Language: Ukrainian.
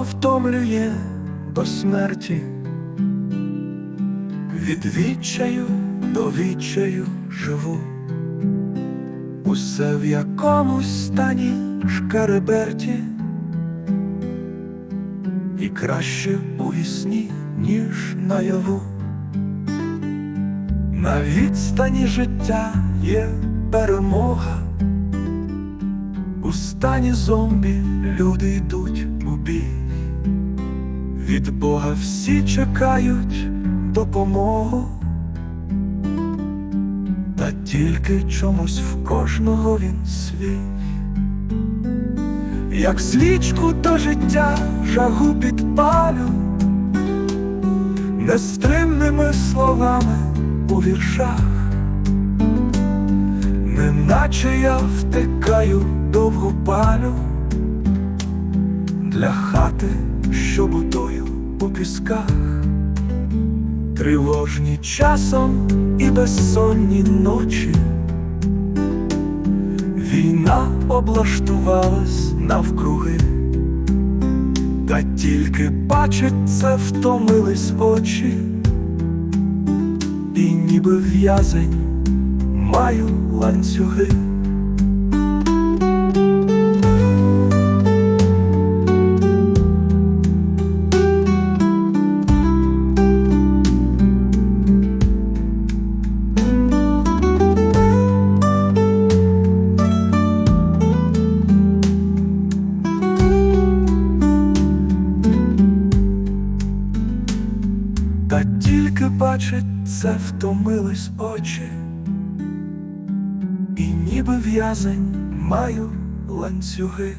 кого втомлює до смерті, від відчаю до відчаю живу, усе в якомусь стані шкареберті, і краще у вісні, ніж наяву. На відстані життя є перемога. У стані зомбі люди. Від Бога всі чекають допомогу, та тільки чомусь в кожного він свій. Як свічку до життя жагу підпалю, нестримними словами у віршах, неначе я втикаю довгу палю. Для хати, що будую у пісках, тривожні часом і безсонні ночі. Війна облаштувалась навкруги, та тільки бачить це втомились очі, і ніби в'язень маю ланцюги. Та тільки бачить це втомились очі, і ніби в'язень маю ланцюги.